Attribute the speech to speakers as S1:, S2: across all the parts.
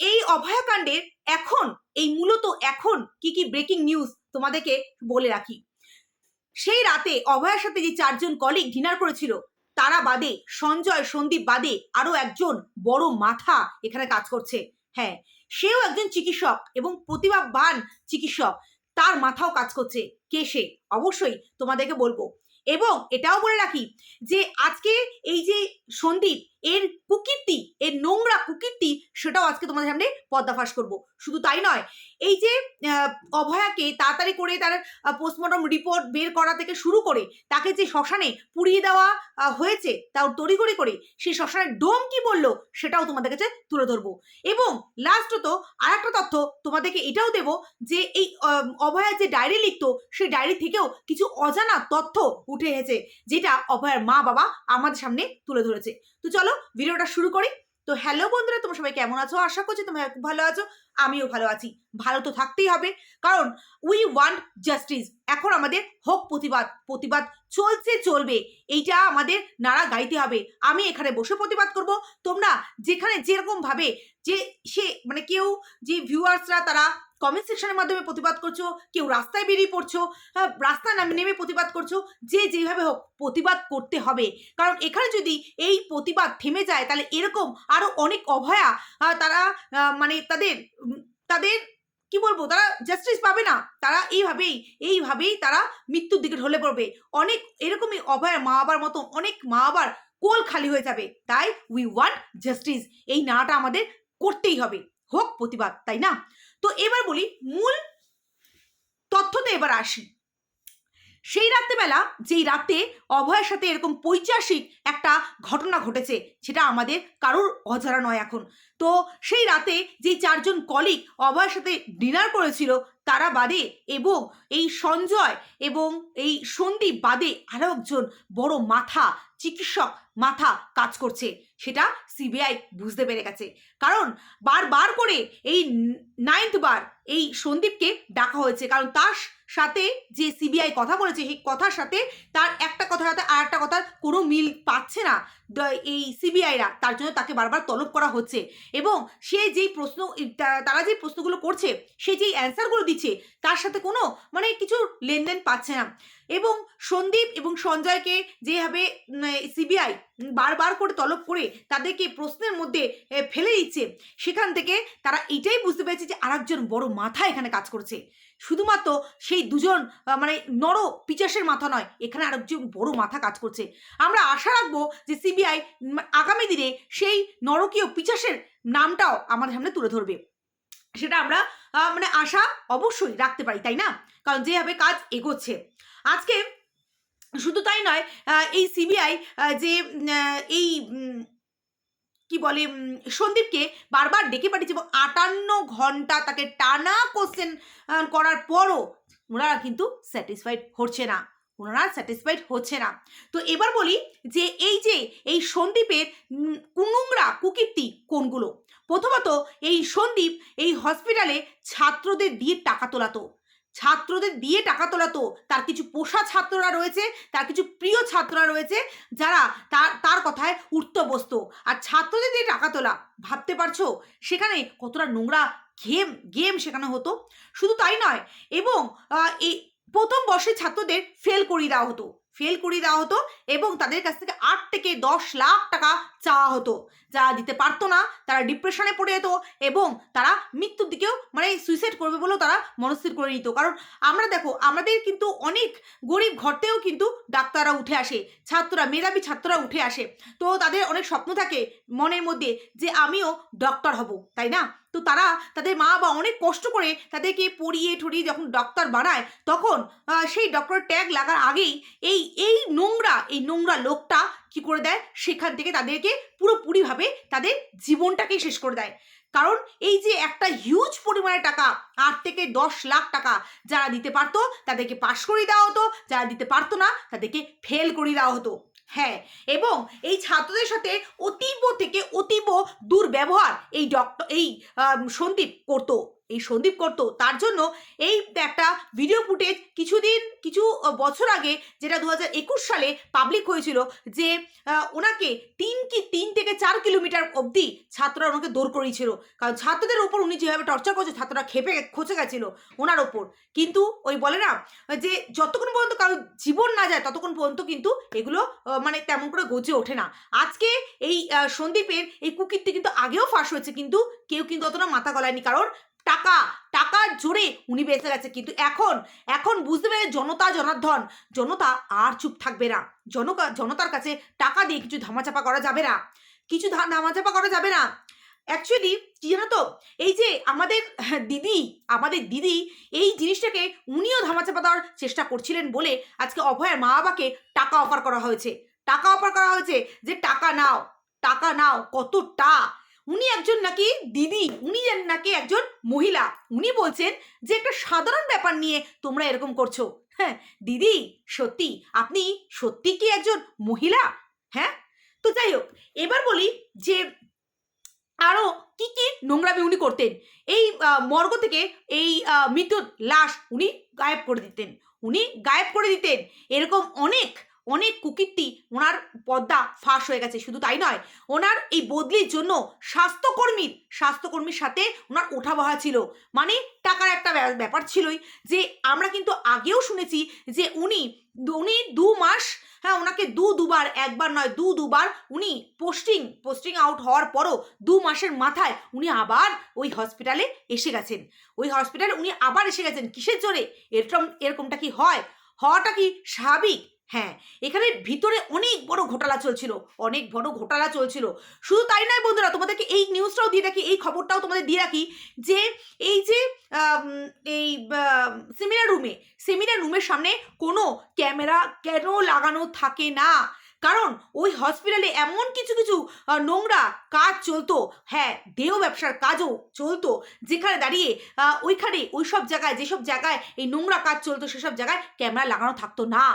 S1: এই অভয়াকাণ্ডের এখন, এই মূলত এখন কি কি ব্রেকিং নিউজ তোমাদেরকে বলে রাখি। সেই রাতে অভয়ার সাথে যে চারজন কলিগ ডিনার করেছিল, তারা বাদে, সঞ্জয়, সন্দীপ বাদে আরও একজন বড় মাথা এখানে কাজ করছে। হ্যাঁ সেও একজন চিকিৎসক এবং প্রতিভাবান চিকিৎসক। তার মাথাও কাজ করছে। কে সে? অবশ্যই তোমাদেরকে বলব। এবং এটাও বলে রাখি যে আজকে এই যে সন্দীপ এর কুকীর্তি, এর নোংরা কুকীর্তি সেটাও আজকে তোমাদের সামনে পর্দাফাশ করব। শুধু তাই নয়, এই যে অভয়াকে তাড়াতাড়ি করে তার পোস্টমর্টম রিপোর্ট বের করা থেকে শুরু করে তাকে যে শ্মশানে পুড়িয়ে দেওয়া হয়েছে তাও তড়িঘড়ি করে সেই শ্মশানের ডোম কি বলল সেটাও তোমাদের কাছে তুলে ধরবো। এবং লাস্টত আর একটা তথ্য, তোমাদেরকে এটাও দেব যে এই অভয়া যে ডায়েরি লিখতো সেই ডায়েরি থেকেও কিছু অজানা তথ্য উঠে এসেছে যেটা অভয়ার মা বাবা আমাদের সামনে তুলে ধরেছে। তো চলো ভিডিওটা শুরু করি। তো হ্যালো বন্ধুরা, তোমরা সবাই কেমন আছো? আশা করছি তোমরা খুব ভালো আছো, আমিও ভালো আছি। ভালো তো থাকতেই হবে, কারণ উই ওয়ান্ট জাস্টিস এখন আমাদের হোক প্রতিবাদ প্রতিবাদ চলছে, চলবে। এইটা আমাদের নাড়া গাইতে হবে। আমি এখানে বসে প্রতিবাদ করব। তোমরা যেখানে যেরকম ভাবে যে সে মানে কেউ যে ভিউয়ার্সরা তারা কমেন্ট সেকশনের মাধ্যমে প্রতিবাদ করছ, কেউ রাস্তায় বেরিয়ে পড়ছো রাস্তায় নামে, নেমে প্রতিবাদ করছ, যে যেভাবে হোক প্রতিবাদ করতে হবে। কারণ এখানে যদি এই প্রতিবাদ থেমে যায়, তাহলে এরকম আরও অনেক অভয়া তারা মানে তাদের তাদের, কি বলব, তারা জাস্টিস পাবে না। তারা এইভাবেই এইভাবেই তারা মৃত্যুর দিকে ঢলে পড়বে। অনেক এরকমই অভয়ের মা বাবার মতো অনেক মা বাবার কোল খালি হয়ে যাবে। তাই উই ওয়ান্ট জাস্টিস এই নাটা আমাদের করতেই হবে। হোক প্রতিবাদ, তাই না? তো এবার বলি, মূল তথ্যতে এবার আসি। সেই রাত্রেবেলা, যেই রাতে অভয়ের সাথে এরকম পৈচাসিক একটা ঘটনা ঘটেছে, সেটা আমাদের কারোর অজানা নয় এখন। তো সেই রাতে যেই চারজন কলিগ অভয়ের সাথে ডিনার করেছিল, তারা বাদে এবং এই সঞ্জয় এবং এই সন্দীপ বাদে আরও একজন বড় মাথা চিকিৎসক মাথা কাজ করছে। সেটা সিবিআই বুঝতে পেরে গেছে। কারণ বারবার করে এই নাইন্থ বার এই সন্দীপকে ডাকা হয়েছে। কারণ তার সাথে যে সিবিআই কথা বলেছে, সেই কথার সাথে তার একটা কথার সাথে আর একটা কথার কোনো মিল পাচ্ছে না এই সিবিআইরা তার জন্য তাকে বারবার তলব করা হচ্ছে। এবং সে যেই প্রশ্ন তারা যে প্রশ্নগুলো করছে, সে যেই অ্যান্সারগুলো দিচ্ছে, তার সাথে কোনো মানে কিছু লেনদেন পাচ্ছে না। এবং সন্দীপ এবং সঞ্জয়কে যেভাবে সিবিআই বারবার করে তলব করে তাদেরকে প্রশ্নের মধ্যে ফেলে দিচ্ছে, সেখান থেকে তারা এটাই বুঝতে পেরেছে যে আরেকজন বড় মাথা এখানে কাজ করছে। শুধুমাত্র সেই দুজন মানে নর পিচাসের মাথা নয়, এখানে আরেকজন বড় মাথা কাজ করছে। আমরা আশা রাখব যে সিবিআই আগামী দিনে সেই নরকীয় পিচাসের নামটাও আমাদের সামনে তুলে ধরবে। সেটা আমরা মানে আশা অবশ্যই রাখতে পারি, তাই না? কারণ যেভাবে কাজ এগোচ্ছে। আজকে শুধু তাই নয় এই সিবিআই যে এই কি বলে সন্দীপকে বারবার ডেকে পাঠিয়েছে এবং আটান্ন ঘণ্টা তাকে টানা কোশ্চেন করার পরও ওনারা কিন্তু স্যাটিসফাইড হচ্ছে না। ওনারা স্যাটিসফাইড হচ্ছে না। তো এবার বলি যে, এই যে, এই সন্দীপের কুনুংরা কুকীর্তি কোনগুলো? প্রথমত এই সন্দীপ এই হসপিটালে ছাত্রদের দিয়ে টাকা তোলাতো। ছাত্রদের দিয়ে টাকা তোলাতো তার কিছু পোষা ছাত্ররা রয়েছে, তার কিছু প্রিয় ছাত্ররা রয়েছে, যারা তার তার কথায় উর্তবস্ত বসতো আর ছাত্রদের দিয়ে টাকা তোলা, ভাবতে পারছ? সেখানে কতটা নোংরা গেম গেম শেখানো হতো। শুধু তাই নয়, এবং এই প্রথম বর্ষে ছাত্রদের ফেল করিয়ে দেওয়া হতো। ফেল করিয়ে দেওয়া হতো এবং তাদের কাছ থেকে আট থেকে দশ লাখ টাকা চাওয়া হতো। যারা দিতে পারতো না, তারা ডিপ্রেশনে পড়ে যেত এবং তারা মৃত্যুর দিকেও মানে সুইসাইড করবে বলেও তারা মনস্থির করে নিত। কারণ আমরা দেখো, আমাদের কিন্তু অনেক গরিব ঘরতেও কিন্তু ডাক্তাররা উঠে আসে, ছাত্ররা, মেধাবী ছাত্ররা উঠে আসে। তো তাদের অনেক স্বপ্ন থাকে মনের মধ্যে যে আমিও ডক্টর হব, তাই না? তো তারা তাদের মা বাবা অনেক কষ্ট করে তাদেরকে পড়িয়ে ঠরিয়ে যখন ডক্টর বানায়, তখন সেই ডক্টর ট্যাগ লাগার আগেই এই এই নোংরা এই নোংরা লোকটা কি করে দেয়? সেখান থেকে তাদেরকে পুরোপুরিভাবে তাদের জীবনটাকেই শেষ করে দেয়। কারণ এই যে একটা হিউজ পরিমাণে টাকা, আট থেকে দশ লাখ টাকা যারা দিতে পারতো, তাদেরকে পাশ করিয়ে দেওয়া হতো, যারা দিতে পারতো না, তাদেরকে ফেল করিয়ে দেওয়া হতো। হ্যাঁ এবং এই ছাত্রদের সাথে অতীব থেকে অতীব দুর্ব্যবহার এই ডক্টর এই সন্দীপ করতো। এই সন্দীপ করতো, তার জন্য এই একটা ভিডিও ফুটেজ কিছুদিন, কিছু বছর আগে যেটা দু হাজার একুশ সালে পাবলিক হয়েছিল যে ওনাকে তিন কি, তিন থেকে চার কিলোমিটার অবধি ছাত্ররা ওনাকে দৌড় করিয়েছিল। কারণ ছাত্রদের ওপর উনি যেভাবে টর্চার করছে, ছাত্ররা খেপে খচে গেছিল ওনার ওপর। কিন্তু ওই বলে না, যে যতক্ষণ পর্যন্ত কারও জীবন না যায়, ততক্ষণ পর্যন্ত কিন্তু এগুলো মানে তেমন করে গজে ওঠে না। আজকে এই সন্দীপের এই কুকিরটি কিন্তু আগেও ফাঁস হয়েছে, কিন্তু কেউ কিন্তু অতটা মাথা গলায়নি। কারণ টাকা, টাকার জোরে উনি বেঁচে গেছে। কিন্তু এখন এখন বুঝতে পেরে জনতা জনার্ধন জনতা আর চুপ থাকবে না। জনকা, জনতার কাছে টাকা দিয়ে কিছু ধামাচাপা করা যাবে না। কিছু ধামাচাপা করা যাবে না। অ্যাকচুয়ালি কি জানো তো? এই যে আমাদের দিদি আমাদের দিদি এই জিনিসটাকে উনিও ধামাচাপা দেওয়ার চেষ্টা করছিলেন বলে আজকে অভয়ের মা বাবাকে টাকা অফার করা হয়েছে। টাকা অফার করা হয়েছে যে, টাকা নাও টাকা নাও, কতটা? উনি একজন নাকি দিদি, উনি নাকি একজন মহিলা। উনি বলছেন যে, একটা সাধারণ ব্যাপার নিয়ে তোমরা এরকম করছ। হ্যাঁ দিদি, সত্যি, আপনি সত্যি কি একজন মহিলা? হ্যাঁ? তো যাই হোক, এবার বলি যে আরও কি কি নোংরামি উনি করতেন। এই মর্গ থেকে এই মৃত্যুর লাশ উনি গায়েব করে দিতেন। উনি গায়েব করে দিতেন। এরকম অনেক অনেক কুকীর্তি ওনার পদ্মা ফাঁস হয়ে গেছে, শুধু তাই নয়, ওনার এই বদলির জন্য স্বাস্থ্যকর্মীর স্বাস্থ্যকর্মীর সাথে ওনার ওঠা বহা ছিল। মানে টাকার একটা ব্যা- ব্যাপার ছিলই যে আমরা কিন্তু আগেও শুনেছি যে উনি উনি দু মাস হ্যাঁ ওনাকে দু দুবার, একবার নয়, দু দুবার উনি পোস্টিং পোস্টিং আউট হওয়ার পরও দু মাসের মাথায় উনি আবার ওই হসপিটালে এসে গেছেন। ওই হসপিটালে উনি আবার এসে গেছেন, কিসের জোরে? এরকম, এরকমটা কি হয়? হওয়াটা কি স্বাভাবিক? হ্যাঁ এখানে ভিতরে অনেক বড় ঘোটালা চলছিল, অনেক বড় ঘোটালা চলছিল। শুধু তাই নয় বন্ধুরা, তোমাদেরকে এই নিউজটাও দিয়ে রাখি, এই খবরটাও তোমাদের দিয়ে রাখি যে, এই যে এই সেমিনার রুমে সেমিনার রুমের সামনে কোনো ক্যামেরা কেন লাগানো থাকে না? কারণ ওই হসপিটালে এমন কিছু কিছু নোংরা কাজ চলতো হ্যাঁ দেহ ব্যবসার কাজও চলতো, যেখানে দাঁড়িয়ে ওইখানে ওই সব জায়গায়, যেসব জায়গায় এই নোংরা কাজ চলতো, সেসব জায়গায় ক্যামেরা লাগানো থাকতো না।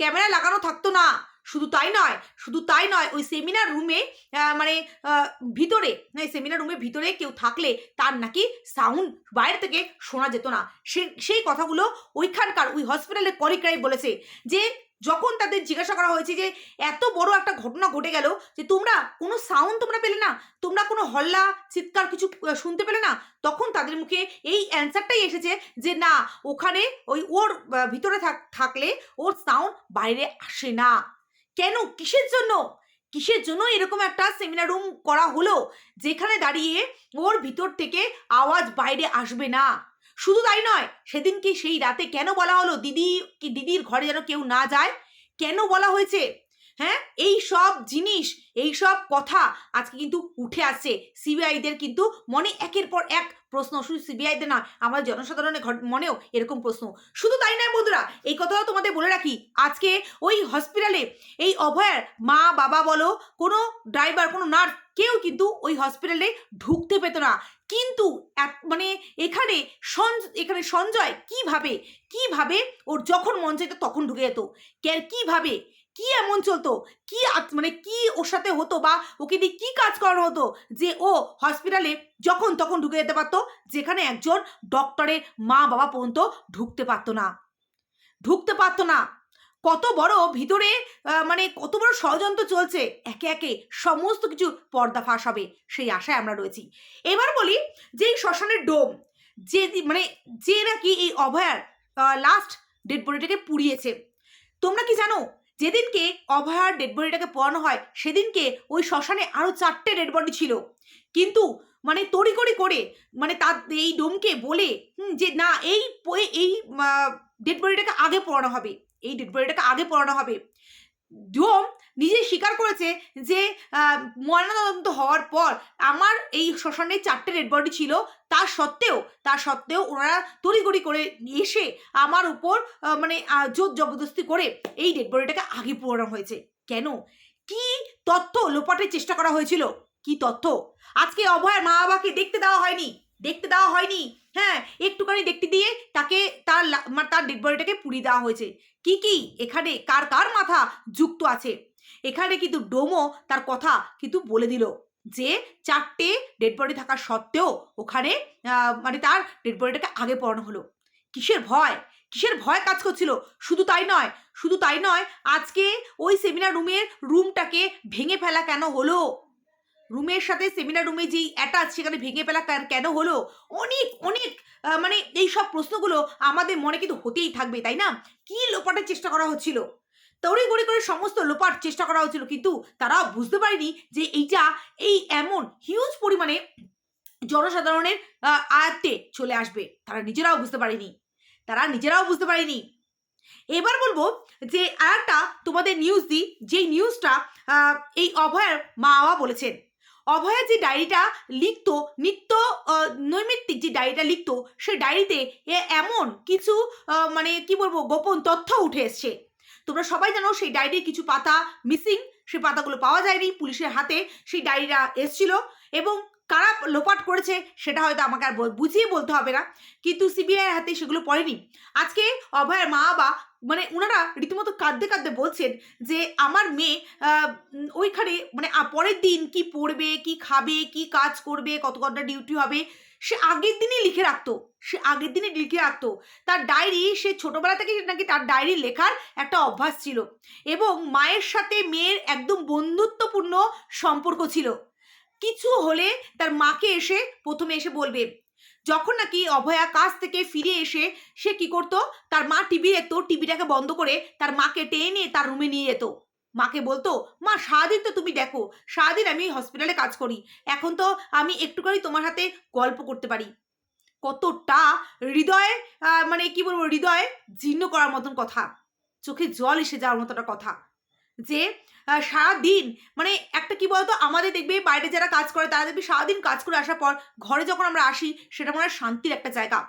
S1: ক্যামেরা লাগানো থাকতো না। শুধু তাই নয়, শুধু তাই নয়, ওই সেমিনার রুমে মানে ভিতরে সেমিনার রুমে ভিতরে কেউ থাকলে তার নাকি সাউন্ড বাইরে থেকে শোনা যেত না। সে, সেই কথাগুলো ওইখানকার ওই হসপিটালের কলিকরাই বলেছে যে যখন তাদের জিজ্ঞাসা করা হয়েছে যে, এত বড় একটা ঘটনা ঘটে গেল যে তোমরা কোনো সাউন্ড তোমরা পেলে না, তোমরা কোনো হল্লা, চিৎকার কিছু শুনতে পেলে না? তখন তাদের মুখে এই অ্যান্সারটাই এসেছে যে, না, ওখানে ওই ওর ভিতরে থাক- থাকলে ওর সাউন্ড বাইরে আসে না। কেন? কিসের জন্য? কিসের জন্য এরকম একটা সেমিনার রুম করা হলো, যেখানে দাঁড়িয়ে ওর ভিতর থেকে আওয়াজ বাইরে আসবে না? শুধু তাই নয় সেদিন কি সেই রাতে কেন বলা হলো দিদি, কি দিদির ঘরে যেন কেউ না যায়? কেন বলা হয়েছে হ্যাঁ? এই সব জিনিস, এই সব কথা আজকে কিন্তু উঠে আসছে। সিবিআইদের কিন্তু মনে একের পর এক প্রশ্ন। শুধু সিবিআইদের নয় আমাদের জনসাধারণের মনেও এরকম প্রশ্ন। শুধু তাই নয় বন্ধুরা, এই কথাও তোমাদের বলে রাখি, আজকে ওই হসপিটালে এই অভয়ার মা, বাবা বলো, কোনো ড্রাইভার, কোনো নার্স কেউ কিন্তু ওই হসপিটালে ঢুকতে পেত না। কিন্তু মানে এখানে এখানে সঞ্জয় কীভাবে কীভাবে ওর যখন মন চাইতো তখন ঢুকে যেত। কীভাবে কি এমন চলতো? কি মানে কি ওর সাথে হতো বা ওকে দিয়ে কি কাজ করানো হতো? যে ও হসপিটালে যখন তখন ঢুকে যেতে পারতো, যেখানে একজন ডক্টরের মা বাবা পর্যন্ত ঢুকতে পারতো না। ঢুকতে পারতো না। কত বড় ভিতরে মানে কত বড় ষড়যন্ত্র চলছে। একে একে সমস্ত কিছু পর্দা ফাঁস হবে, সেই আশায় আমরা রয়েছি। এবার বলি যে এই শ্মশানের ডোম, যে মানে যে নাকি এই অভয়ার লাস্ট ডেড বডিটাকে পুড়িয়েছে। তোমরা কি জানো? যেদিনকে অভয়ার ডেড বডিটাকে পোড়ানো হয়, সেদিনকে ওই শ্মশানে আরও চারটে ডেড বডি ছিল। কিন্তু মানে তড়িঘড়ি করে মানে তার এই ডোমকে বলে যে না, এই এই ডেড বডিটাকে আগে পড়ানো হবে। এই ডেড বডিটাকে আগে পড়ানো হবে। ডোম নিজে স্বীকার করেছে যে ময়নাতদন্ত হওয়ার পর আমার এই শ্মশানে চারটে ডেড বডি ছিল। তা সত্ত্বেও তা সত্ত্বেও ওনারা তড়িঘড়ি করে এসে আমার উপর মানে জোর জবরদস্তি করে এই ডেড বডিটাকে আগে পোড়ানো হয়েছে। কেন? কি তথ্য লোপাটের চেষ্টা করা হয়েছিল? কি তথ্য আজকে অভয়ের মা বাবাকে দেখতে দেওয়া হয়নি। দেখতে দেওয়া হয়নি। হ্যাঁ একটুখানি দেখতে দিয়ে তাকে তার মানে তার ডেড বডিটাকে পুড়িয়ে দেওয়া হয়েছে। কি কি? এখানে কার কার মাথা যুক্ত আছে? এখানে কিন্তু ডোমো তার কথা কিন্তু বলে দিল যে চারটে ডেড বডি থাকা সত্ত্বেও ওখানে মানে তার ডেড বডিটাকে আগে পড়ানো হলো। কিসের ভয়? কিসের ভয় কাজ করছিল? শুধু তাই নয়, শুধু তাই নয়, আজকে ওই সেমিনার রুমের রুমটাকে ভেঙে ফেলা কেন হলো? রুমের সাথে সেমিনার রুমে যেই অ্যাটাচ সেখানে ভেঙে ফেলা কেন- হলো? অনেক অনেক মানে এই সব প্রশ্নগুলো আমাদের মনে কিন্তু হতেই থাকবে, তাই না? কি লোপাটের চেষ্টা করা হচ্ছিল? তড়ি গড়ি করে সমস্ত লোপার চেষ্টা করা হয়েছিল, কিন্তু তারা বুঝতে পারেনি যে এইটা এই এমন হিউজ পরিমাণে জনসাধারণের আয়ত্তে চলে আসবে। তারা নিজেরাও বুঝতে পারেনি। তারা নিজেরাও বুঝতে পারেনি। এবার বলব যে আর একটা তোমাদের নিউজ দিই। যেই নিউজটা এই অভয়ের মা বাবা বলেছেন। অভয়া যে ডায়েরিটা লিখতো, নিত্য নৈমিত্তিক যে ডায়েরিটা লিখতো সেই ডায়েরিতে এমন কিছু মানে কি বলব, গোপন তথ্য উঠে এসছে। তোমরা সবাই জানো সেই ডায়েরির কিছু পাতা মিসিং সেই পাতাগুলো পাওয়া যায়নি, পুলিশের হাতে সেই ডায়েরিটা এসছিল এবং কারা লোপাট করেছে সেটা হয়তো আমাকে আর বুঝিয়ে বলতে হবে না। কিন্তু সিবিআইয়ের হাতে সেগুলো পড়েনি। আজকে অভয়ের মা বাবা মানে ওনারা রীতিমতো কাঁদতে কাঁদতে বলছেন যে আমার মেয়ে ওইখানে মানে পরের দিন কি পড়বে, কি খাবে, কি কাজ করবে, কত ঘণ্টা ডিউটি হবে সে আগের দিনই লিখে রাখতো। সে আগের দিনে লিখে রাখতো। তার ডায়েরি সে ছোটবেলা থেকে নাকি তার ডায়েরি লেখার একটা অভ্যাস ছিল এবং মায়ের সাথে মেয়ের একদম বন্ধুত্বপূর্ণ সম্পর্ক ছিল। কিছু হলে তার মাকে এসে প্রথমে এসে বলবে, যখন নাকি অভয়া কাজ থেকে ফিরে এসে সে কি করতো? তার মা টিভি দেখতো, টিভিটাকে বন্ধ করে তার মাকে টেনে তার রুমে নিয়ে যেত। মাকে বলতো, মা, সারাদিন তো তুমি দেখো, সারাদিন আমি হসপিটালে কাজ করি, এখন তো আমি একটুখানি তোমার হাতে গল্প করতে পারি। কতটা হৃদয়ে মানে কি বলব, হৃদয়ে জীর্ণ করার মতন কথা, চোখে জল এসে যাওয়ার মতোটা কথা, যে সারাদিন মানে একটা কি বলতো, আমাদের দেখবে বাইরে যারা কাজ করে, তারা দেখবে সারাদিন কাজ করে আসার পর, ঘরে যখন আমরা আসি, সেটা মনে হয় শান্তির একটা জায়গা।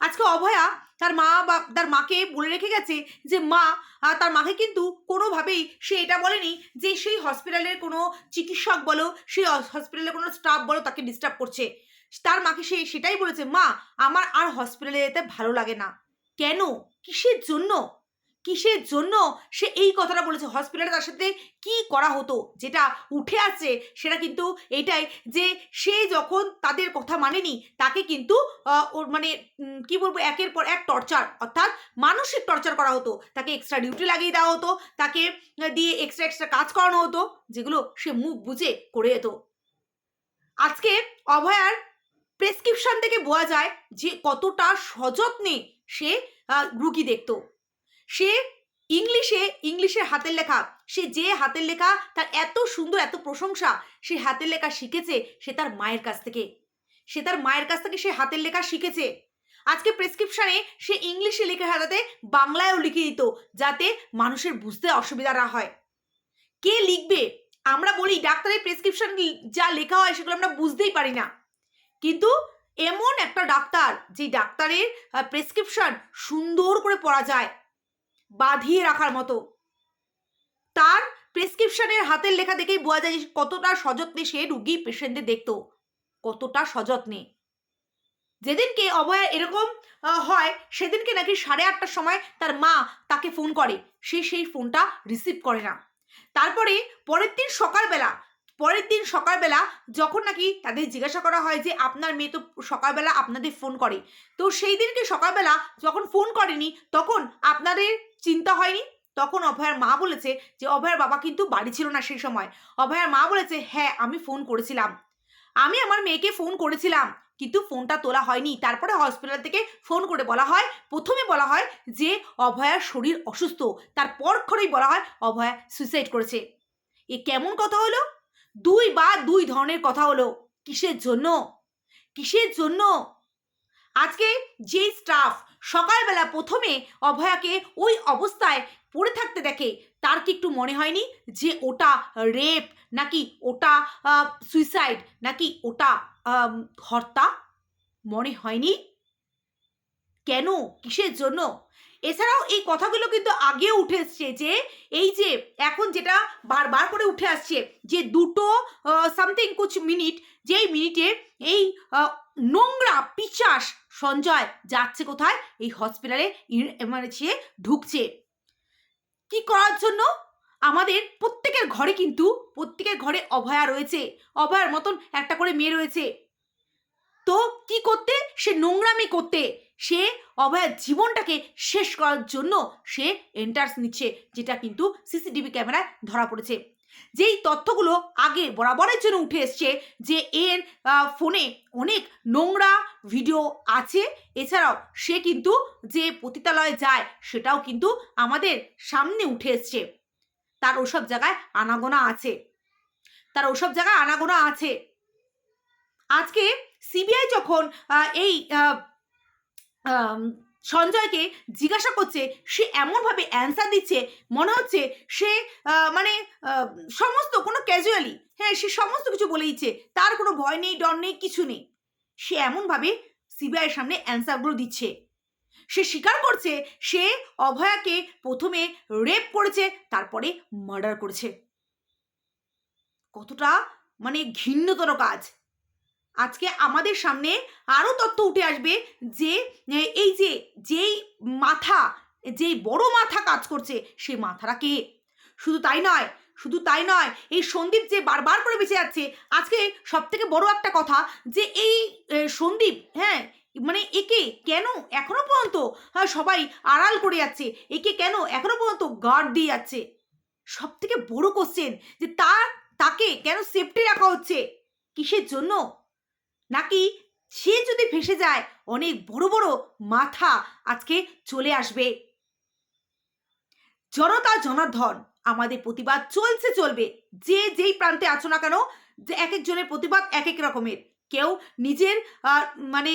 S1: আজকে অভয়া তার মা বা, তার মাকে বলে রেখে গেছে যে, মা তার মাকে কিন্তু কোনোভাবেই সে এটা বলেনি যে, সেই হসপিটালের কোনো চিকিৎসক বলো সেই হসপিটালের কোনো স্টাফ বলো তাকে ডিস্টার্ব করছে। তার মাকে সে সেটাই বলেছে, মা, আমার আর হসপিটালে যেতে ভালো লাগে না। কেন? কিসের জন্য? কিসের জন্য সে এই কথাটা বলেছে? হসপিটালে তার সাথে কি করা হতো? যেটা উঠে আসছে সেটা কিন্তু এটাই যে সে যখন তাদের কথা মানেনি, তাকে কিন্তু ওর মানে কি বলব, একের পর এক টর্চার অর্থাৎ মানসিক টর্চার করা হতো। তাকে এক্সট্রা ডিউটি লাগিয়ে দেওয়া হতো, তাকে দিয়ে এক্সট্রা এক্সট্রা কাজ করানো হতো, যেগুলো সে মুখ বুঝে করে যেত। আজকে অভয়ার প্রেসক্রিপশন থেকে বোঝা যায় যে কতটা সযত্নে সে রুগী দেখতো। সে ইংলিশে, ইংলিশের হাতের লেখা, সে যে হাতের লেখা তার এত সুন্দর, এত প্রশংসা, সে হাতের লেখা শিখেছে সে তার মায়ের কাছ থেকে। সে তার মায়ের কাছ থেকে সে হাতের লেখা শিখেছে। আজকে প্রেসক্রিপশনে সে ইংলিশে লেখে হাতাতে বাংলায়ও লিখে দিত, যাতে মানুষের বুঝতে অসুবিধা না হয়। কে লিখবে? আমরা বলি ডাক্তারের প্রেসক্রিপশন যা লেখা হয় সেগুলো আমরা বুঝতেই পারি না। কিন্তু এমন একটা ডাক্তার যে ডাক্তারের প্রেসক্রিপশন সুন্দর করে পড়া যায়। বাঁধিয়ে রাখার মতো। তার প্রেসক্রিপশনের হাতের লেখা দেখেই বোঝা যায় কতটা সযত্নে সে রুগী পেশেন্টদের দেখতো। কতটা সযত্নে। যেদিনকে অভয়া এরকম হয়, সেদিনকে নাকি সাড়ে আটটার সময় তার মা তাকে ফোন করে। সে সেই ফোনটা রিসিভ করে না। তারপরে পরের দিন সকালবেলা পরের দিন সকালবেলা যখন নাকি তাদের জিজ্ঞাসা করা হয় যে আপনার মেয়ে তো সকালবেলা আপনাদের ফোন করে, তো সেই দিনকে সকালবেলা যখন ফোন করেনি তখন আপনাদের চিন্তা হয়নি? তখন অভয়ার মা বলেছে যে অভয়ার বাবা কিন্তু বাড়ি ছিল না সেই সময়। অভয়ার মা বলেছে হ্যাঁ আমি ফোন করেছিলাম। আমি আমার মেয়েকে ফোন করেছিলাম, কিন্তু ফোনটা তোলা হয়নি। তারপরে হসপিটাল থেকে ফোন করে বলা হয়, প্রথমে বলা হয় যে অভয়ার শরীর অসুস্থ। তার পরক্ষণেই বলা হয় অভয়া সুইসাইড করেছে। এ কেমন কথা হলো? দুই বা দুই ধরনের কথা হলো, কিসের জন্য? কিসের জন্য? আজকে যে স্টাফ সকালবেলা প্রথমে অভয়াকে ওই অবস্থায় পড়ে থাকতে দেখে, তার কি একটু মনে হয়নি যে ওটা রেপ নাকি ওটা সুইসাইড নাকি ওটা হত্যা? মনে হয়নি? কেন? কিসের জন্য? এছাড়াও এই কথাগুলো কিন্তু আগেও উঠে এসছে যে, এই যে এখন যেটা বারবার করে উঠে আসছে যে দুটো সামথিং কুচ মিনিট যেই মিনিটে এই নোংরা, পিচাস সঞ্জয় যাচ্ছে কোথায়? এই হসপিটালে এমার্জেন্সি ঢুকছে। কি করার জন্য? আমাদের প্রত্যেকের ঘরে কিন্তু, প্রত্যেকের ঘরে অভয়া রয়েছে। অভয়ার মতন একটা করে মেয়ে রয়েছে। তো কি করতে? সে নোংরামি করতে। সে অভয়ার জীবনটাকে শেষ করার জন্য সে এন্টার্স নিচ্ছে, যেটা কিন্তু সিসিটিভি ক্যামেরায় ধরা পড়েছে। যেই তথ্যগুলো আগে বরাবরের জন্য উঠে এসছে যে এর ফোনে অনেক নোংরা ভিডিও আছে, এছাড়াও সে কিন্তু যে পতিতালয়ে যায় সেটাও কিন্তু আমাদের সামনে উঠে এসছে। তার ওসব জায়গায় আনাগোনা আছে। তার ওসব জায়গায় আনাগোনা আছে। আজকে সিবিআই যখন এই সঞ্জয়কে জিজ্ঞাসা করছে, সে এমনভাবে অ্যান্সার দিচ্ছে, মনে হচ্ছে সে মানে সমস্ত কোনো ক্যাজুয়ালি হ্যাঁ সে সমস্ত কিছু বলে দিচ্ছে, তার কোনো ভয় নেই, ডর নেই, কিছু নেই। সে এমনভাবে সিবিআইয়ের সামনে অ্যান্সারগুলো দিচ্ছে। সে স্বীকার করছে, সে অভয়াকে প্রথমে রেপ করেছে, তারপরে মার্ডার করেছে। কতটা মানে ঘৃণ্যতর কাজ। আজকে আমাদের সামনে আরও তথ্য উঠে আসবে যে এই যে যেই মাথা যেই বড় মাথা কাজ করছে সেই মাথাটা কে? শুধু তাই নয় শুধু তাই নয় এই সন্দীপ যে বারবার করে বেঁচে যাচ্ছে আজকে সব থেকে বড় একটা কথা যে এই সন্দীপ হ্যাঁ মানে একে কেন এখনও পর্যন্ত হ্যাঁ, সবাই আড়াল করে যাচ্ছে একে কেন এখনও পর্যন্ত গার্ড দিয়ে যাচ্ছে? সব থেকে বড় কোশ্চেন যে তার তাকে কেন সেফটি রাখা হচ্ছে? কিসের জন্য? নাকি সে যদি ফেসে যায়, অনেক বড় বড় মাথা আজকে চলে আসবে। জনতা জনার্দন, আমাদের প্রতিবাদ চলছে চলবে। যে যেই প্রান্তে আছো না কেন, যে এক একজনের প্রতিবাদ এক এক রকমের। কেউ নিজের মানে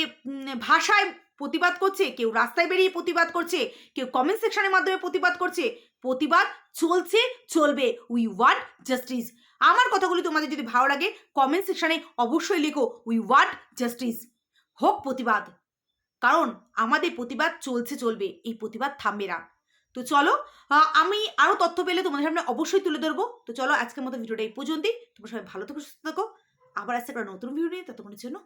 S1: ভাষায় প্রতিবাদ করছে, কেউ রাস্তায় বেরিয়ে প্রতিবাদ করছে, কেউ কমেন্ট সেকশনের মাধ্যমে প্রতিবাদ করছে। প্রতিবাদ চলছে চলবে। উই ওয়ান্ট জাস্টিস আমার কথাগুলি তোমাদের যদি ভালো লাগে কমেন্ট সেকশানে অবশ্যই লিখো উই ওয়ান্ট জাস্টিস হোক প্রতিবাদ। কারণ আমাদের প্রতিবাদ চলছে চলবে, এই প্রতিবাদ থামবে না। তো চলো আমি আরও তথ্য পেলে তোমাদের সামনে অবশ্যই তুলে ধরবো। তো চলো আজকের মতো ভিডিওটা এই পর্যন্তই। তোমরা সবাই ভালো থেকো, সুস্থ থাকো। আবার আসছে একটা নতুন ভিডিও নিয়ে। ততক্ষণের জন্য